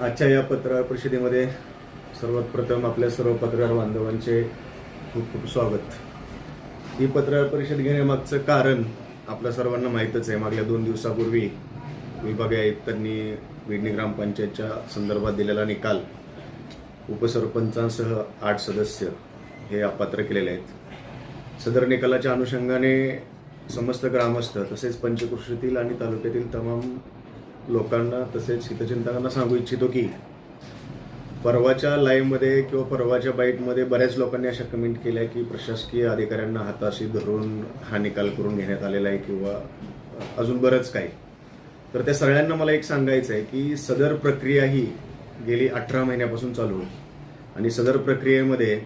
आजच्या या पत्रकार परिषदेमध्ये सर्वात प्रथम आपल्या सर्व पत्रकार बांधवांचे खूप खूप स्वागत. ही पत्रकार परिषद घेण्यामागचं कारण आपल्या सर्वांना माहीतच आहे. मागल्या दोन दिवसापूर्वी विभागीय आयुक्तांनी विडणी ग्रामपंचायतच्या संदर्भात दिलेला निकाल उपसरपंचांसह आठ सदस्य हे अपात्र केलेले आहेत. सदर निकालाच्या अनुषंगाने समस्त ग्रामस्थ तसेच पंचकृषीतील आणि तालुक्यातील तमाम लोकांना तसेच हितचिंतकांना सांगू इच्छितो की परवाच्या लाईव्हमध्ये किंवा परवाच्या बाईटमध्ये बऱ्याच लोकांनी अशा कमेंट केल्या की प्रशासकीय अधिकाऱ्यांना हाताशी धरून हा निकाल करून घेण्यात आलेला आहे किंवा अजून बरंच काही. तर त्या सगळ्यांना मला एक सांगायचं आहे की सदर प्रक्रिया ही गेली अठरा महिन्यापासून चालू होती. आणि सदर प्रक्रियेमध्ये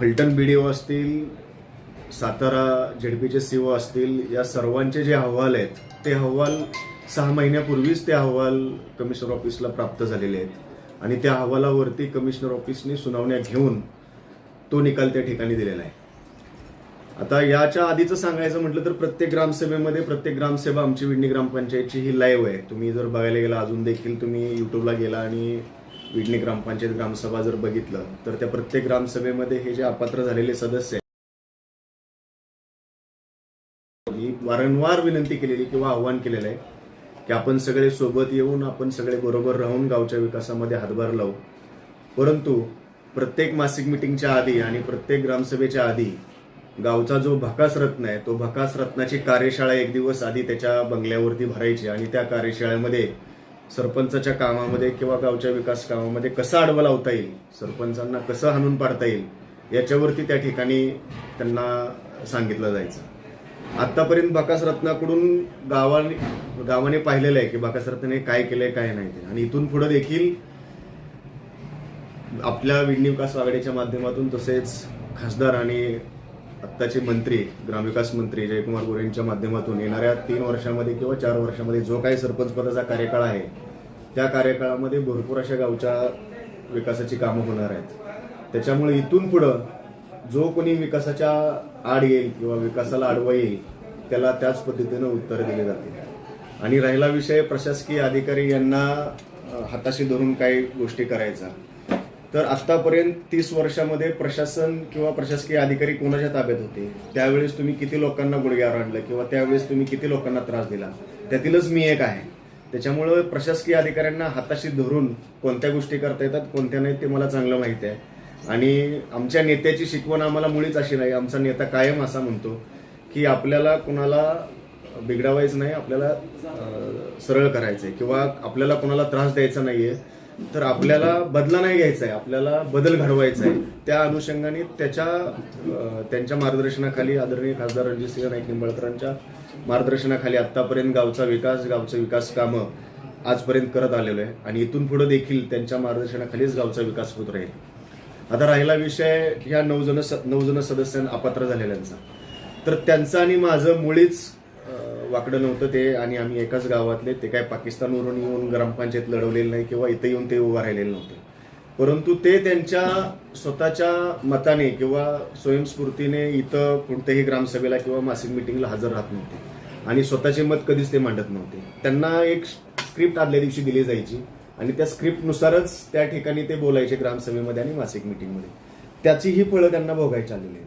फलटण बी डी ओ असतील सातारा झेडपीचे सीओ असतील या सर्वांचे जे अहवाल आहेत ते अहवाल सहा महिन्यापूर्वीच ते अहवाल कमिशनर ऑफिसला प्राप्त झालेले आहेत. आणि त्या अहवालावरती कमिशनर ऑफिसने सुनावण्या घेऊन तो निकाल त्या ठिकाणी दिलेला आहे. आता याच्या आधीचं सांगायचं म्हटलं तर प्रत्येक ग्रामसभेमध्ये प्रत्येक ग्रामसभा आमची विडणी ग्रामपंचायतची ही लाईव्ह आहे. तुम्ही जर बघायला गेला अजून देखील तुम्ही युट्यूबला गेला आणि विडणी ग्रामपंचायत ग्रामसभा जर बघितलं तर त्या प्रत्येक ग्रामसभेमध्ये हे जे अपात्र झालेले सदस्य आहेत ही वारंवार विनंती केलेली किंवा आव्हान केलेलं आहे. की आपण सगळे सोबत येऊन आपण सगळे बरोबर राहून गावच्या विकासामध्ये हातभार लावू. परंतु प्रत्येक मासिक मिटिंगच्या आधी आणि प्रत्येक ग्रामसभेच्या आधी गावचा जो भकास रत्न आहे तो भकास रत्नाची कार्यशाळा एक दिवस आधी त्याच्या बंगल्यावरती भरायची आणि त्या कार्यशाळेमध्ये सरपंचाच्या कामामध्ये किंवा गावच्या विकास कामामध्ये कसा अडवं लावता येईल सरपंचांना कसं हाणून पाडता येईल याच्यावरती त्या ठिकाणी त्यांना सांगितलं जायचं. आतापर्यंत बाकास रत्नाकडून गावाने गावाने पाहिलेलं आहे की बाकास रत्नाने काय केलंय काय नाही ते. आणि इथून पुढे देखील आपल्या विडणी विकास आघाडीच्या माध्यमातून तसेच खासदार आणि आत्ताचे मंत्री ग्रामविकास मंत्री जयकुमार गोरे यांच्या माध्यमातून येणाऱ्या तीन वर्षामध्ये किंवा चार वर्षामध्ये जो काही सरपंच पदाचा कार्यकाळ आहे त्या कार्यकाळामध्ये भरपूर अशा गावच्या विकासाची कामं होणार आहेत. त्याच्यामुळे इथून पुढं जो कोणी विकासाच्या आड येईल किंवा विकासाला आडवा येईल त्याला त्याच पद्धतीनं उत्तर दिले जाते. आणि राहिला विषय प्रशासकीय अधिकारी यांना हाताशी धरून काही गोष्टी करायचा. तर आतापर्यंत तीस वर्षामध्ये प्रशासन किंवा प्रशासकीय अधिकारी कोणाच्या ताब्यात होते? त्यावेळेस तुम्ही किती लोकांना गुडघ्यावर आणलं किंवा त्यावेळेस तुम्ही किती लोकांना त्रास दिला? त्यातीलच मी एक आहे. त्याच्यामुळं प्रशासकीय अधिकाऱ्यांना हाताशी धरून कोणत्या गोष्टी करता येतात कोणत्या नाहीत ते मला चांगलं माहिती आहे. आणि आमच्या नेत्याची शिकवण आम्हाला मुळीच अशी नाही. आमचा नेता कायम असा म्हणतो की आपल्याला कुणाला बिघडावायचं नाही आपल्याला सरळ सरळ करायचंय किंवा आपल्याला कोणाला त्रास द्यायचा नाहीये तर आपल्याला बदला नाही घ्यायचा आहे आपल्याला बदल घडवायचा आहे त्या अनुषंगाने त्याच्या त्यांच्या मार्गदर्शनाखाली आदरणीय खासदार रणजितसिंह नाईक निंबाळकरांच्या मार्गदर्शनाखाली आतापर्यंत गावचा विकास गावचं विकास कामं आजपर्यंत करत आलेलो आहे. आणि इथून पुढे देखील त्यांच्या मार्गदर्शनाखालीच गावचा विकास होत राहील. आता राहिला विषय ह्या नऊ जण नऊ जण सदस्यांना अपात्र झालेल्यांचा. तर त्यांचं आणि माझं मुळीच वाकडं नव्हतं ते आणि आम्ही एकाच गावातले ते काय पाकिस्तानवरून येऊन ग्रामपंचायत लढवलेलं नाही किंवा इथं येऊन ते उभं राहिलेले नव्हते. परंतु ते त्यांच्या स्वतःच्या मताने किंवा स्वयंस्फूर्तीने इथं कोणत्याही ग्रामसभेला किंवा मासिक मिटिंगला हजर राहत नव्हते. आणि स्वतःचे मत कधीच ते मांडत नव्हते. त्यांना एक स्क्रिप्ट आदल्या दिवशी दिली जायची. आणि त्या स्क्रिप्टनुसारच त्या ठिकाणी ते बोलायचे ग्रामसभेमध्ये आणि मासिक मिटिंगमध्ये त्याची ही फळं त्यांना भोगायची आलेली आहेत.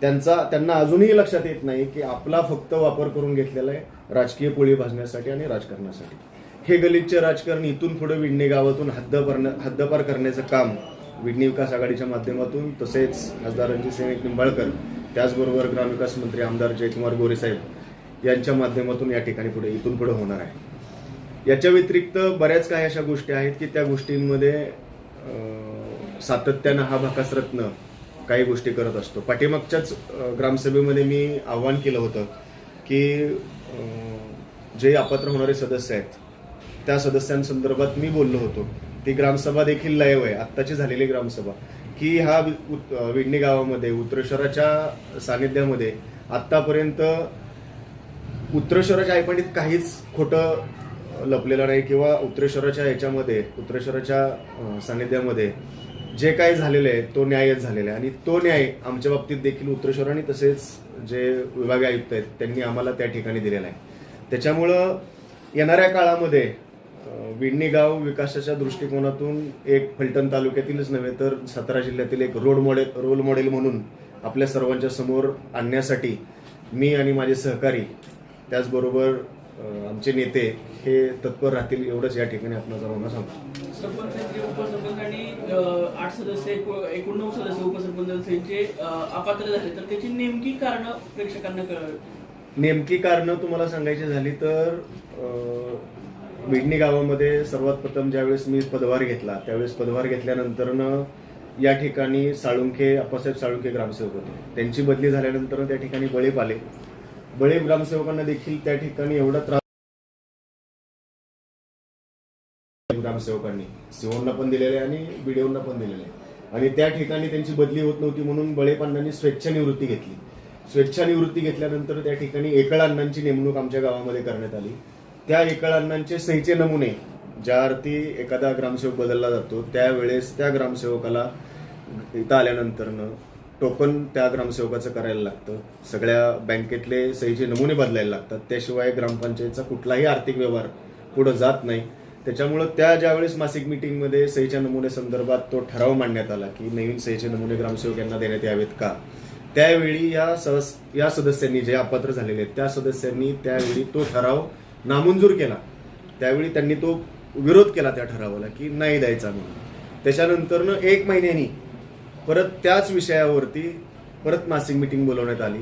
त्यांचा त्यांना अजूनही लक्षात येत नाही की आपला फक्त वापर करून घेतलेला आहे राजकीय पोळी भाजण्यासाठी आणि राजकारणासाठी. हे गलितचे राजकारण इथून पुढे विडणे गावातून हद्दपार हद्दपार करण्याचं काम विडणी विकास आघाडीच्या माध्यमातून तसेच खासदार रणजितसिंह निंबाळकर त्याचबरोबर ग्रामविकास मंत्री आमदार जयकुमार गोरे साहेब यांच्या माध्यमातून या ठिकाणी पुढे इथून पुढे होणार आहे. याच्या व्यतिरिक्त बऱ्याच काही अशा गोष्टी आहेत की त्या गोष्टींमध्ये सातत्यानं हा भाकासरत्न काही गोष्टी करत असतो. पाठीमागच्याच ग्रामसभेमध्ये मी आव्हान केलं होतं की जे अपात्र होणारे सदस्य आहेत त्या सदस्यांसंदर्भात मी बोललो होतो. ती ग्रामसभा देखील लाईव्ह आहे. आत्ताची झालेली ग्रामसभा. की हा वि- विडणी गावामध्ये उत्तरेश्वराच्या सानिध्यामध्ये आत्तापर्यंत उत्तरेश्वराच्या आयपणीत काहीच खोटं लपलेला नाही किंवा उत्तरेश्वराच्या याच्यामध्ये उत्तरेश्वराच्या सानिध्यामध्ये जे काही झालेलं आहे तो न्यायच झालेला आहे. आणि तो न्याय आमच्या बाबतीत देखील उत्तरेश्वराने तसेच जे विभागीय आयुक्त आहेत त्यांनी आम्हाला त्या ठिकाणी दिलेला आहे. त्याच्यामुळं येणाऱ्या काळामध्ये विडणी गाव विकासाच्या दृष्टिकोनातून एक फलटण तालुक्यातीलच नव्हे तर सातारा जिल्ह्यातील एक रोड मॉडेल रोल मॉडेल म्हणून आपल्या सर्वांच्या समोर आणण्यासाठी मी आणि माझे सहकारी त्याचबरोबर आमचे नेते हे तत्पर राहतील एवढंच या ठिकाणी आपण सर्वांना सांगतो. सरपंच उपसरपंच आणि आठ सदस्य एकू- एकूण नऊ सदस्य उपसरपंच यांचे अपात्र झाले. तर त्याची नेमकी कारण प्रेक्षकांना कळ नेमकी कारणं तुम्हाला सांगायची झाली तर विडणी गावामध्ये सर्वात प्रथम ज्यावेळेस मी पदभार घेतला त्यावेळेस पदभार घेतल्यानंतरनं या ठिकाणी साळुंखे अप्पासाहेब साळुंखे ग्रामसेवक होते. त्यांची बदली झाल्यानंतर त्या ठिकाणी बळीप आले बळे ग्रामसेवकांना देखील त्या ठिकाणी एवढा त्रास ग्रामसेवकांनी सिओनला पण दिलेले आणि बीडीओना पण दिलेले. आणि त्या ठिकाणी त्यांची बदली होत नव्हती म्हणून बळेपांनांनी स्वेच्छानिवृत्ती घेतली. स्वेच्छानिवृत्ती घेतल्यानंतर त्या ठिकाणी एकळ अण्णांची नेमणूक आमच्या गावामध्ये करण्यात आली. त्या एकळ अण्णांचे सहीचे नमुने ज्या अर्थी एखादा ग्रामसेवक बदलला जातो त्यावेळेस त्या ग्रामसेवकाला इथं आल्यानंतरनं टोकन त्या ग्रामसेवकाचं करायला लागतं. सगळ्या बँकेतले सहीचे नमुने बदलायला लागतात. त्याशिवाय ग्रामपंचायतचा कुठलाही आर्थिक व्यवहार पुढं जात नाही. त्याच्यामुळं त्या ज्यावेळेस मासिक मिटिंगमध्ये सहीच्या नमुने संदर्भात तो ठराव मांडण्यात आला की नवीन सहीचे नमुने ग्रामसेवक यांना देण्यात यावेत का? त्यावेळी या सदस या सदस्यांनी जे अपात्र झालेले आहेत त्या सदस्यांनी त्यावेळी तो ठराव नामंजूर केला. त्यावेळी त्यांनी तो विरोध केला त्या ठरावाला की नाही द्यायचा म्हणून. त्याच्यानंतरनं एक महिन्यानी परत त्याच विषयावरती परत मासिक मिटिंग बोलवण्यात आली.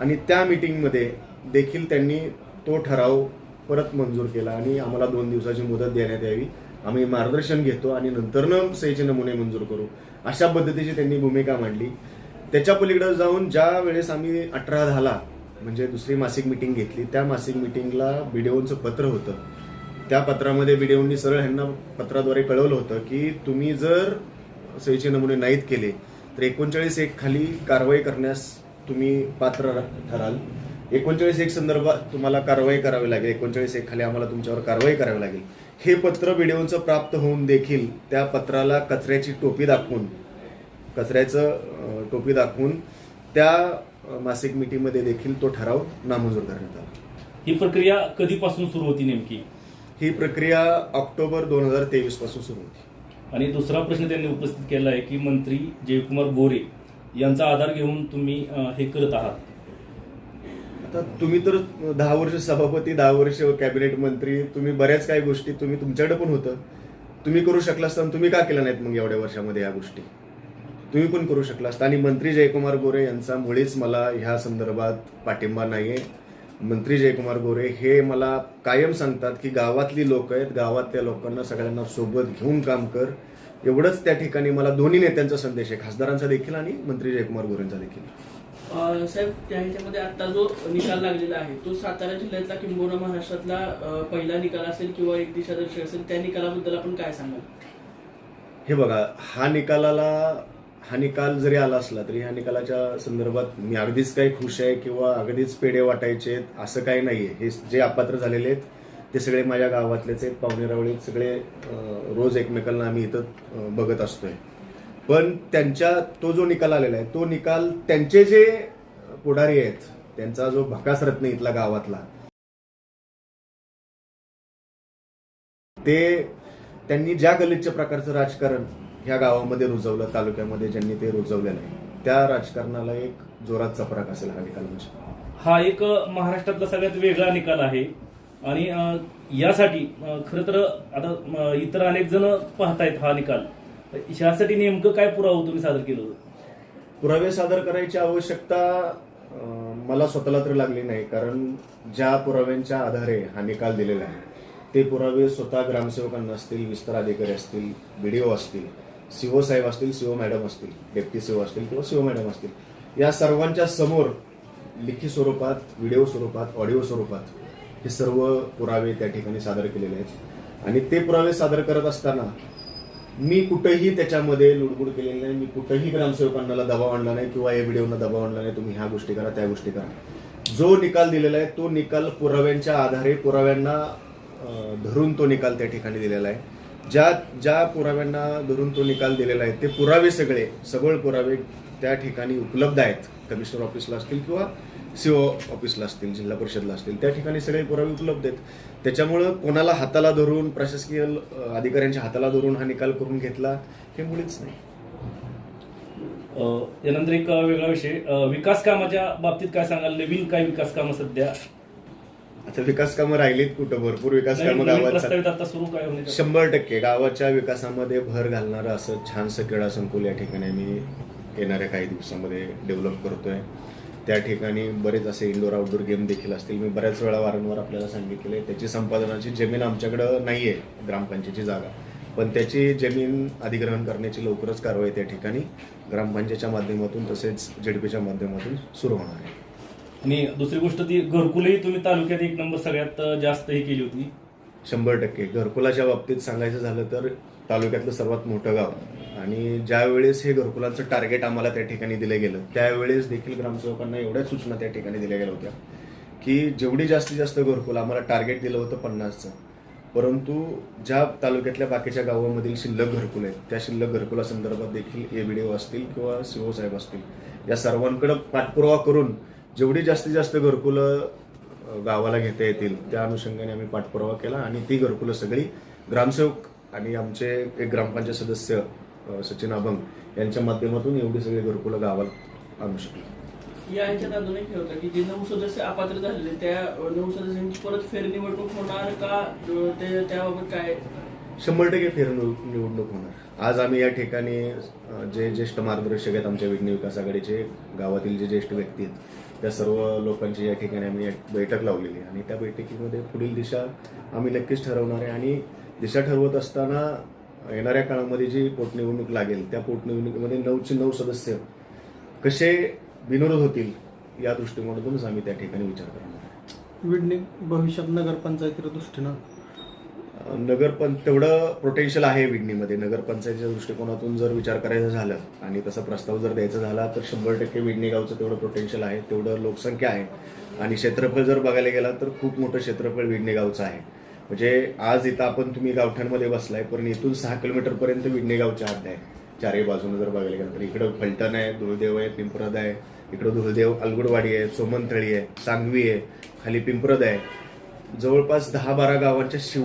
आणि त्या मिटिंगमध्ये देखील त्यांनी तो ठराव परत मंजूर केला आणि आम्हाला दोन दिवसाची मुदत देण्यात यावी. आम्ही मार्गदर्शन घेतो आणि नंतरनं सहीचे नमुने मंजूर करू. अशा पद्धतीची त्यांनी भूमिका मांडली. त्याच्या पलीकडे जाऊन ज्या वेळेस आम्ही अठरा दहाला म्हणजे दुसरी मासिक मिटिंग घेतली त्या मासिक मिटिंगला बीडीओंचं पत्र होतं. त्या पत्रामध्ये बीडीओंनी सरळ ह्यांना पत्राद्वारे कळवलं होतं की तुम्ही जर सहीचे नमुने नाहीत केले तर एकोणचाळीस एक खाली कारवाई करण्यास तुम्ही पात्र ठराल. एकोणचाळीस एक संदर्भात तुम्हाला कारवाई करावी लागेल. एकोणचाळीस एक खाली आम्हाला तुमच्यावर कारवाई करावी लागेल. हे पत्र बीडीओचं प्राप्त होऊन देखील त्या पत्राला कचऱ्याची टोपी दाखवून कचऱ्याचं टोपी दाखवून त्या मासिक मिटिंगमध्ये देखील तो ठराव नामंजूर करण्यात आला. ही प्रक्रिया कधीपासून सुरू होती नेमकी? ही प्रक्रिया ऑक्टोबर दोन हजार तेवीसपासून सुरू होती. आणि दुसरा प्रश्न त्यांनी उपस्थित केला आहे की मंत्री जयकुमार गोरे यांचा आधार घेऊन तुम्ही हे करत आहात. आता तुम्ही तर दहा वर्ष सभापती दहा वर्ष कॅबिनेट मंत्री तुम्ही बऱ्याच काही गोष्टी तुम्ही तुमच्याकडे पण होतं. तुम्ही करू शकला असता तुम्ही का केल्या नाहीत मग एवढ्या वर्षामध्ये या गोष्टी? तुम्ही पण करू शकला असता. आणि मंत्री जयकुमार गोरे यांचा मुळीच मला ह्या संदर्भात पाठिंबा नाही आहे मंत्री जयकुमार गोरे हे मला कायम सांगतात की गावातली लोक आहेत गावातल्या लोकांना सगळ्यांना सोबत घेऊन काम कर. एवढंच त्या ठिकाणी मला दोन्ही नेत्यांचा संदेश आहे खासदारांचा देखील आणि मंत्री जयकुमार गोरेंचा देखील. साहेब त्या ह्याच्यामध्ये आता जो निकाल लागलेला आहे तो सातारा जिल्ह्यातला किंबहुना महाराष्ट्रातला पहिला निकाल असेल किंवा एक दिशादर्शक असेल त्या निकालाबद्दल आपण काय सांगाल? हे बघा हा निकालाला हा निकाल जरी आला असला तरी ह्या निकालाच्या संदर्भात मी अगदीच काही खुश आहे किंवा अगदीच पेढे वाटायचे आहेत असं काही नाहीये. हे जे अपात्र झालेले आहेत ते सगळे माझ्या गावातलेच आहेत. पाहुणेरावळे सगळे रोज एकमेकांना आम्ही इथं बघत असतोय. पण त्यांच्या तो जो निकाल आलेला आहे तो निकाल त्यांचे जे पुढारी आहेत त्यांचा जो भकास रत्न इथला गावातला ते त्यांनी ज्या गलिच्छ प्रकारचं राजकारण ह्या गावामध्ये रुजवलं तालुक्यामध्ये ज्यांनी ते रुजवलेलं आहे त्या राजकारणाला एक जोरात चपराक असेल हा निकाल म्हणजे. हा एक महाराष्ट्रातला सगळ्यात वेगळा निकाल आहे. आणि अं, यासाठी अं, खरं तर आता इतर अनेक जण पाहतायत हा निकाल. ह्यासाठी नेमकं काय पुरावं तुम्ही सादर केलं होतं? पुरावे सादर करायची आवश्यकता अं, मला स्वतःला तर लागली नाही कारण ज्या पुराव्यांच्या आधारे हा निकाल दिलेला आहे ते पुरावे स्वतः ग्रामसेवकांना असतील विस्तार अधिकारी असतील बीडीओ असतील सीओ साहेब असतील सीओ मॅडम असतील डेप्टी सीओ असतील किंवा सीओ मॅडम असतील या सर्वांच्या समोर लिखी स्वरूपात व्हिडिओ स्वरूपात ऑडिओ स्वरूपात हे सर्व पुरावे त्या ठिकाणी सादर केलेले आहेत. आणि ते पुरावे सादर करत असताना मी कुठेही त्याच्यामध्ये लुडबुड केलेली नाही मी कुठेही ग्रामसेवकांना दबाव आणला नाही किंवा या व्हिडिओना दबाव आणला नाही तुम्ही ह्या गोष्टी करा त्या गोष्टी करा. जो निकाल दिलेला आहे तो निकाल पुराव्यांच्या आधारे पुराव्यांना धरून तो निकाल त्या ठिकाणी दिलेला आहे. ज्या ज्या पुराव्यांना धरून तो निकाल दिलेला आहे ते पुरावे सगळे सबळ पुरावे त्या ठिकाणी उपलब्ध आहेत. कमिशनर ऑफिसला असतील किंवा सीओ ऑफिसला असतील जिल्हा परिषदला असतील त्या ठिकाणी सगळे पुरावे उपलब्ध आहेत. त्याच्यामुळं कोणाला हाताला धरून प्रशासकीय अधिकाऱ्यांच्या हाताला धरून हा निकाल करून घेतला हे मुळीच नाही. यानंतर एक वेगळा विषय. विकास कामाच्या बाबतीत काय सांगाल? नवीन काय विकास कामं सध्या आता विकास कामं राहिलीत कुठं? भरपूर विकास कामं गावात शंभर टक्के. गावाच्या विकासामध्ये भर घालणारं असं छानसं क्रीडा संकुल या ठिकाणी आम्ही येणाऱ्या काही दिवसामध्ये डेव्हलप करतोय. त्या ठिकाणी बरेच असे इंडोर आउटडोर गेम देखील असतील. मी बऱ्याच वेळा वारंवार आपल्याला सांगितलेलं आहे त्याची संपादनाची जमीन आमच्याकडं नाही आहे ग्रामपंचायतीची जागा. पण त्याची जमीन अधिग्रहण करण्याची लवकरच कारवाई त्या ठिकाणी ग्रामपंचायतच्या माध्यमातून तसेच जेडपीच्या माध्यमातून सुरू होणार आहे. आणि दुसरी गोष्ट ती घरकुलही तुम्ही तालुक्यात एक नंबर सगळ्यात जास्त हे केली होती. शंभर टक्के. घरकुलाच्या बाबतीत सांगायचं झालं तर तालुक्यातलं सर्वात मोठं गाव. आणि ज्या वेळेस हे घरकुलांचं टार्गेट आम्हाला त्या ठिकाणी दिलं गेलं त्यावेळेस देखील ग्रामसेवकांना एवढ्या सूचना त्या ठिकाणी दिल्या गेल्या होत्या की जेवढी जास्तीत जास्त घरकुल आम्हाला टार्गेट दिलं होतं पन्नासचं. परंतु ज्या तालुक्यातल्या बाकीच्या गावामधील शिल्लक घरकुल आहेत त्या शिल्लक घरकुलासंदर्भात देखील ए एबीडीओ असतील किंवा सीओ साहेब असतील या सर्वांकडे पाठपुरावा करून जेवढी जास्तीत जास्त घरकुलं गावाला घेता येतील त्या अनुषंगाने आम्ही पाठपुरावा केला आणि ती घरकुलं सगळी ग्रामसेवक आणि आमचे एक ग्रामपंचायत सदस्य सचिन अभंग यांच्या माध्यमातून एवढी सगळी घरकुलं गावात आणू शकलो. या ह्याच्यात अजून एक होतं की जे नऊ सदस्य अपात्र झालेले त्या नऊ सदस्यांची परत फेरनिवडणूक होणार का? ते त्याबाबत काय शंभर टक्के फेर निवडणूक होणार. आज आम्ही या ठिकाणी जे ज्येष्ठ मार्गदर्शक आहेत आमच्या विघ्न विकास आघाडीचे गावातील जे ज्येष्ठ व्यक्ती आहेत त्या सर्व लोकांची या ठिकाणी आम्ही एक बैठक लावलेली आहे. आणि त्या बैठकीमध्ये पुढील दिशा आम्ही नक्कीच ठरवणार आहे. आणि दिशा ठरवत असताना येणाऱ्या काळामध्ये जी पोटनिवडणूक लागेल त्या पोटनिवडणुकीमध्ये नऊचे नऊ सदस्य कसे विनोद होतील या दृष्टिकोनातूनच आम्ही त्या ठिकाणी विचार करणार आहे. विडणी भविष्यात नगरपंचायतीच्या दृष्टीनं नगरपंच तेवढं पोटेन्शियल आहे विडणीमध्ये. नगरपंचायतीच्या दृष्टिकोनातून जर विचार करायचा झाला आणि तसा प्रस्ताव जर द्यायचा झाला तर शंभर टक्के विडणी गावचं तेवढं पोटेन्शियल आहे तेवढं लोकसंख्या आहे. आणि क्षेत्रफळ जर बघायला गेला तर खूप मोठं क्षेत्रफळ विडणी गावचं आहे. म्हणजे आज इथं आपण तुम्ही गावठाणमध्ये बसलाय पण इथून सहा किलोमीटरपर्यंत विडणी गावच्या हद्द आहे. चारही बाजूने जर बघायला गेलं तर इकडं फलटण आहे धुळदेव आहे पिंपरद आहे. इकडं धुळदेव अलगुडवाडी आहे सोमनथळी आहे सांगवी आहे खाली पिंपरद आहे. जवळपास दहा बारा गावांच्या शिव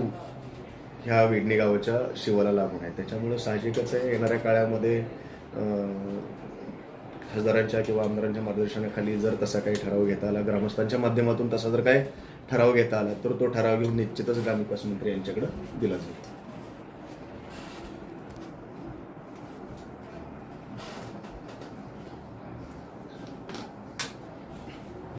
ह्या विडणी गावाच्या शिवाला लागून आहे. त्याच्यामुळे साहजिकच आहे येणाऱ्या काळामध्ये खासदारांच्या किंवा आमदारांच्या मार्गदर्शनाखाली जर तसा काही ठराव घेता आला ग्रामस्थांच्या माध्यमातून तसा जर काही ठराव घेता आला तर तो ठराव घेऊन निश्चितच ग्रामविकास मंत्री यांच्याकडे दिला जाईल.